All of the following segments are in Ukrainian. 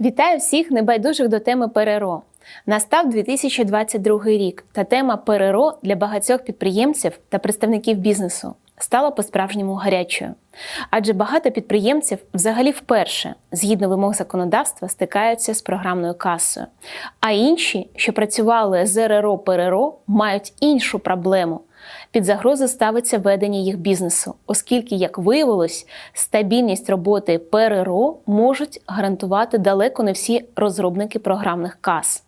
Вітаю всіх небайдужих до теми ПРРО. Настав 2022 рік, та тема ПРРО для багатьох підприємців та представників бізнесу стала по-справжньому гарячою. Адже багато підприємців взагалі вперше, згідно вимог законодавства, стикаються з програмною касою. А інші, що працювали з РРО ПРРО, мають іншу проблему. Під загрозу ставиться ведення їх бізнесу, оскільки, як виявилось, стабільність роботи ПРРО можуть гарантувати далеко не всі розробники програмних кас.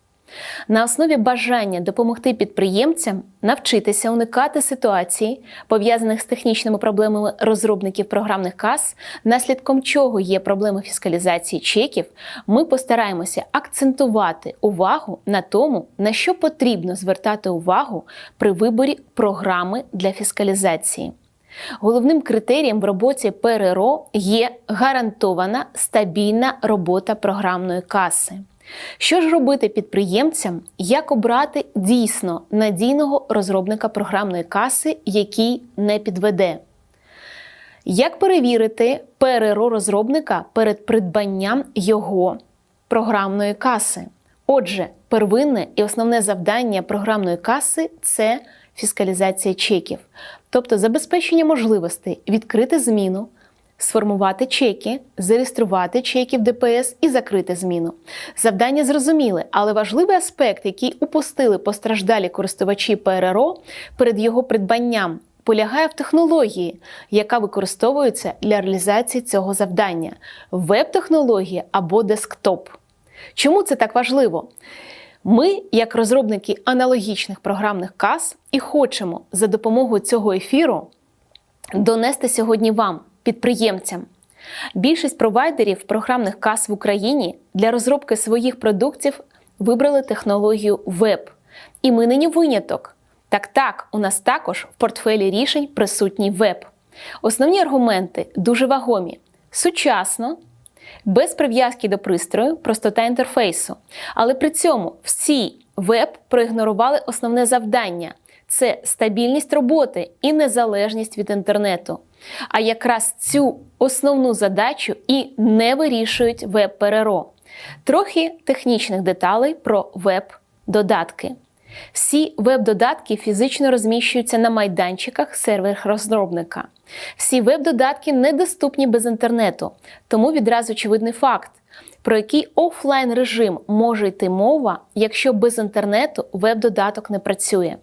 На основі бажання допомогти підприємцям навчитися уникати ситуацій, пов'язаних з технічними проблемами розробників програмних кас, наслідком чого є проблеми фіскалізації чеків, ми постараємося акцентувати увагу на тому, на що потрібно звертати увагу при виборі програми для фіскалізації. Головним критерієм в роботі ПРРО є гарантована стабільна робота програмної каси. Що ж робити підприємцям, як обрати дійсно надійного розробника програмної каси, який не підведе? Як перевірити ПРРО розробника перед придбанням його програмної каси? Отже, первинне і основне завдання програмної каси це фіскалізація чеків, тобто забезпечення можливості відкрити зміну сформувати чеки, зареєструвати чеки в ДПС і закрити зміну. Завдання зрозуміле, але важливий аспект, який упустили постраждалі користувачі ПРРО перед його придбанням. Полягає в технології, яка використовується для реалізації цього завдання: веб-технологія або десктоп. Чому це так важливо? Ми, як розробники аналогічних програмних кас, і хочемо за допомогою цього ефіру донести сьогодні вам підприємцям. Більшість провайдерів програмних кас в Україні для розробки своїх продуктів вибрали технологію веб. І ми нині виняток. Так так, у нас також в портфелі рішень присутній веб. Основні аргументи дуже вагомі: сучасно, без прив'язки до пристрою, простота інтерфейсу. Але при цьому всі веб проігнорували основне завдання це стабільність роботи і незалежність від інтернету. А якраз цю основну задачу і не вирішують веб-ПРРО. Трохи технічних деталей про веб-додатки. Всі веб-додатки фізично розміщуються на майданчиках серверах розробника. Всі веб-додатки недоступні без інтернету, тому відразу очевидний факт, про який офлайн режим може йти мова, якщо без інтернету веб-додаток не працює.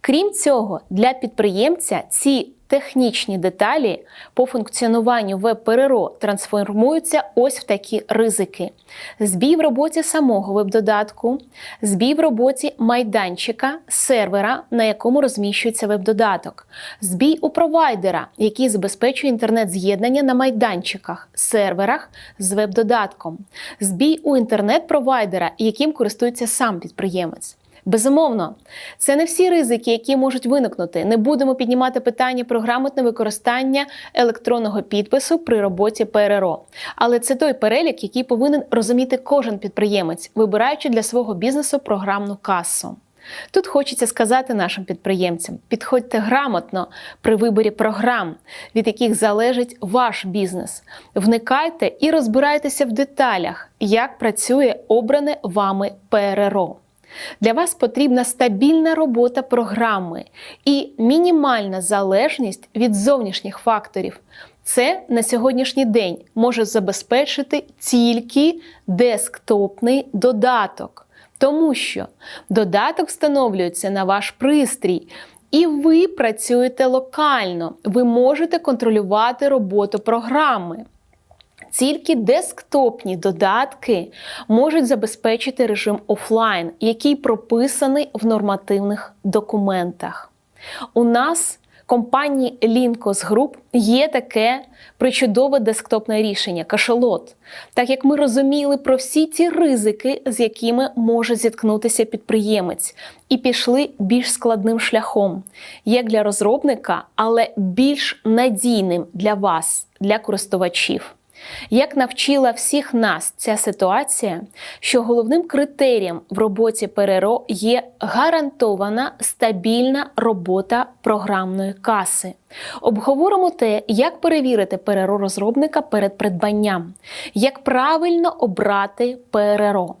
Крім цього, для підприємця ці технічні деталі по функціонуванню веб-ПРРО трансформуються ось в такі ризики: збій в роботі самого веб-додатку, збій в роботі майданчика, сервера, на якому розміщується веб-додаток, збій у провайдера, який забезпечує інтернет-з'єднання на майданчиках, серверах з веб-додатком, збій у інтернет-провайдера, яким користується сам підприємець. Безумовно, це не всі ризики, які можуть виникнути. Не будемо піднімати питання про грамотне використання електронного підпису при роботі ПРРО. Але це той перелік, який повинен розуміти кожен підприємець, вибираючи для свого бізнесу програмну касу. Тут хочеться сказати нашим підприємцям: підходьте грамотно при виборі програм, від яких залежить ваш бізнес. Вникайте і розбирайтеся в деталях, як працює обране вами ПРРО. Для вас потрібна стабільна робота програми і мінімальна залежність від зовнішніх факторів. Це на сьогоднішній день може забезпечити тільки десктопний додаток, тому що додаток встановлюється на ваш пристрій. І ви працюєте локально, ви можете контролювати роботу програми. Тільки десктопні додатки можуть забезпечити режим офлайн, який прописаний в нормативних документах. У нас компанії Linkos Group є таке причудове десктопне рішення кашелот, так як ми розуміли про всі ті ризики, з якими може зіткнутися підприємець, і пішли більш складним шляхом, як для розробника, але більш надійним для вас, для користувачів. Як навчила всіх нас ця ситуація, що головним критерієм в роботі ПРРО є гарантована стабільна робота програмної каси. Обговоримо те, як перевірити ПРРО розробника перед придбанням, як правильно обрати ПРРО.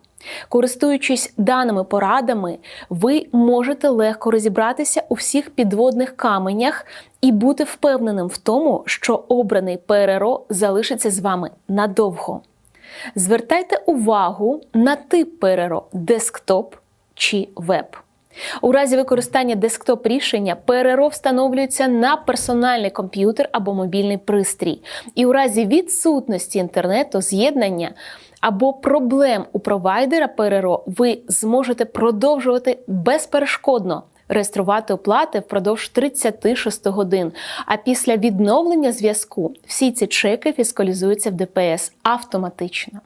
Користуючись даними порадами, ви можете легко розібратися у всіх підводних каменях і бути впевненим в тому, що обраний ПРРО залишиться з вами надовго. Звертайте увагу на тип ПРРО десктоп чи веб. У разі використання десктоп рішення ПРРО встановлюється на персональний комп'ютер або мобільний пристрій, і у разі відсутності інтернету з'єднання або проблем у провайдера ПРРО ви зможете продовжувати безперешкодно реєструвати оплати впродовж 36 годин. А після відновлення зв'язку всі ці чеки фіскалізуються в ДПС автоматично.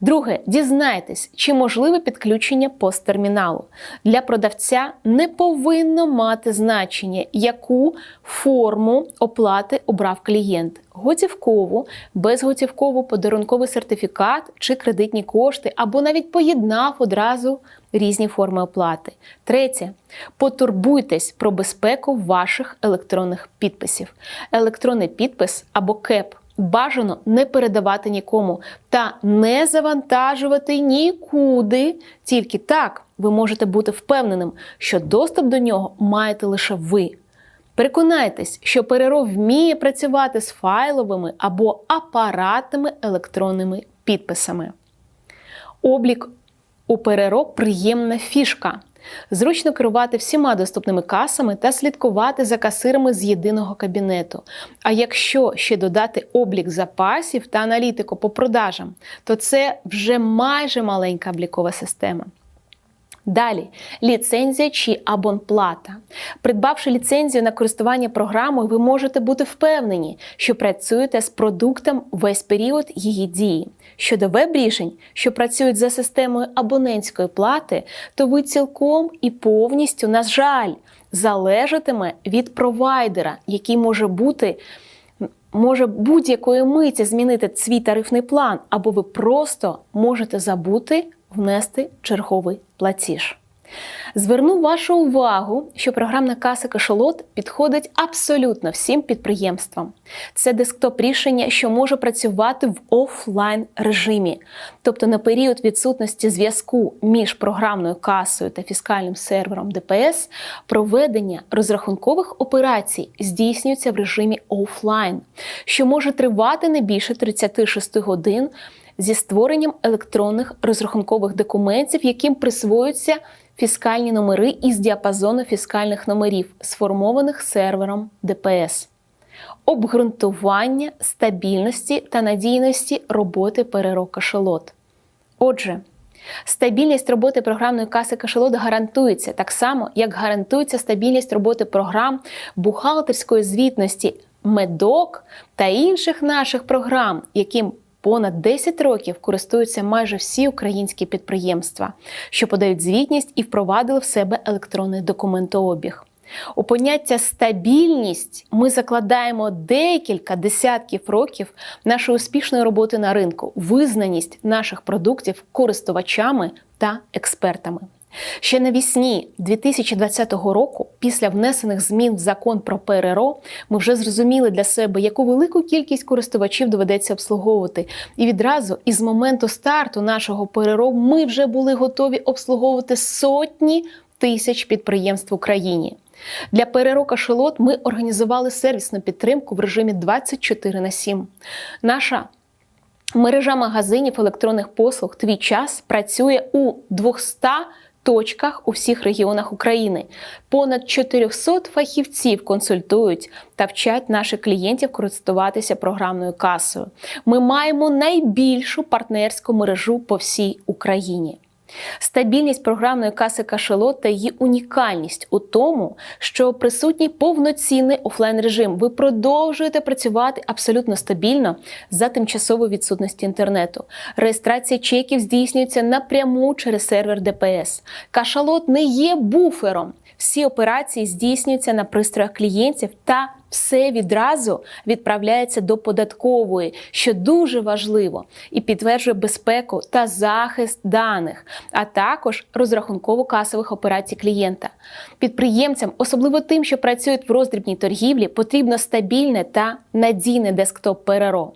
Друге, дізнайтесь, чи можливе підключення посттерміналу. Для продавця не повинно мати значення, яку форму оплати обрав клієнт: готівкову, безготівкову, подарунковий сертифікат чи кредитні кошти, або навіть поєднав одразу різні форми оплати. Третє, потурбуйтесь про безпеку ваших електронних підписів. Електронний підпис або КЕП бажано не передавати нікому та не завантажувати нікуди. Тільки так ви можете бути впевненим, що доступ до нього маєте лише ви. Переконайтесь, що ПРРО вміє працювати з файловими або апаратними електронними підписами. Облік у ПРРО приємна фішка. Зручно керувати всіма доступними касами та слідкувати за касирами з єдиного кабінету. А якщо ще додати облік запасів та аналітику по продажам, то це вже майже маленька облікова система. Далі ліцензія чи абонплата. Придбавши ліцензію на користування програмою, ви можете бути впевнені, що працюєте з продуктом весь період її дії. Щодо веб-рішень, що працюють за системою абонентської плати, то ви цілком і повністю, на жаль, залежатиме від провайдера, який може бути. Може будь-якої миті змінити свій тарифний план, або ви просто можете забути внести черговий платіж. Зверну вашу увагу, що програмна каса кашалот підходить абсолютно всім підприємствам. Це десктоп рішення, що може працювати в офлайн режимі, тобто на період відсутності зв'язку між програмною касою та фіскальним сервером ДПС, проведення розрахункових операцій здійснюється в режимі офлайн, що може тривати не більше 36 годин зі створенням електронних розрахункових документів, яким присвоюються фіскальні номери із діапазону фіскальних номерів, сформованих сервером ДПС. Обґрунтування стабільності та надійності роботи ПРРО кашелот. Отже, стабільність роботи програмної каси кашелот гарантується так само, як гарантується стабільність роботи програм бухгалтерської звітності медок та інших наших програм, яким понад 10 років користуються майже всі українські підприємства, що подають звітність і впровадили в себе електронний документообіг. У поняття стабільність ми закладаємо декілька десятків років нашої успішної роботи на ринку, визнаність наших продуктів користувачами та експертами. Ще навісні 2020 року, після внесених змін в закон про ПРРО, ми вже зрозуміли для себе, яку велику кількість користувачів доведеться обслуговувати. І відразу із моменту старту нашого ПРРО ми вже були готові обслуговувати сотні тисяч підприємств в Україні. Для ПРРО «Кашелот» ми організували сервісну підтримку в режимі 24 на 7. Наша мережа магазинів електронних послуг Твій час працює у 200 точках у всіх регіонах України. Понад 400 фахівців консультують та вчать наших клієнтів користуватися програмною касою. Ми маємо найбільшу партнерську мережу по всій Україні. Стабільність програмної каси кашелот та її унікальність у тому, що присутній повноцінний офлайн режим. Ви продовжуєте працювати абсолютно стабільно за тимчасової відсутності інтернету. Реєстрація чеків здійснюється напряму через сервер ДПС. Кашалот не є буфером. Всі операції здійснюються на пристроях клієнтів та все відразу відправляється до податкової, що дуже важливо, і підтверджує безпеку та захист даних, а також розрахунково касових операцій клієнта. Підприємцям, особливо тим, що працюють в роздрібній торгівлі, потрібно стабільне та надійне десктоп ПРРО.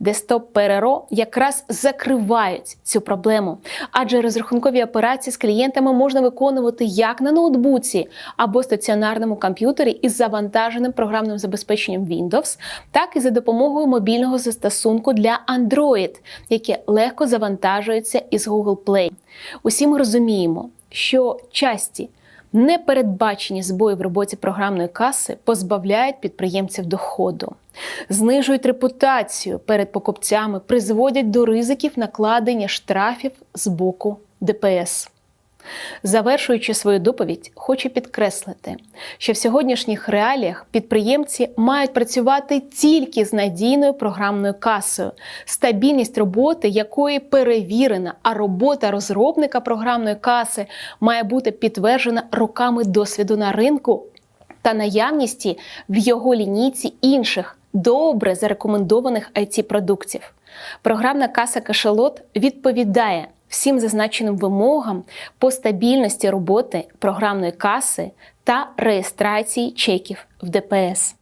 Десктоп ПРРО якраз закривають цю проблему, адже розрахункові операції з клієнтами можна виконувати як на ноутбуці або стаціонарному комп'ютері із завантаженим програмним забезпеченням Windows, так і за допомогою мобільного застосунку для Android, яке легко завантажується із Google Play. Усі ми розуміємо, що часті непередбачені збої в роботі програмної каси позбавляють підприємців доходу, знижують репутацію перед покупцями, призводять до ризиків накладення штрафів з боку ДПС. Завершуючи свою доповідь, хочу підкреслити, що в сьогоднішніх реаліях підприємці мають працювати тільки з надійною програмною касою, стабільність роботи якої перевірена, а робота розробника програмної каси має бути підтверджена роками досвіду на ринку та наявності в його лінійці інших добре зарекомендованих it продуктів. Програмна каса Кашелот відповідає всім зазначеним вимогам по стабільності роботи програмної каси та реєстрації чеків в ДПС.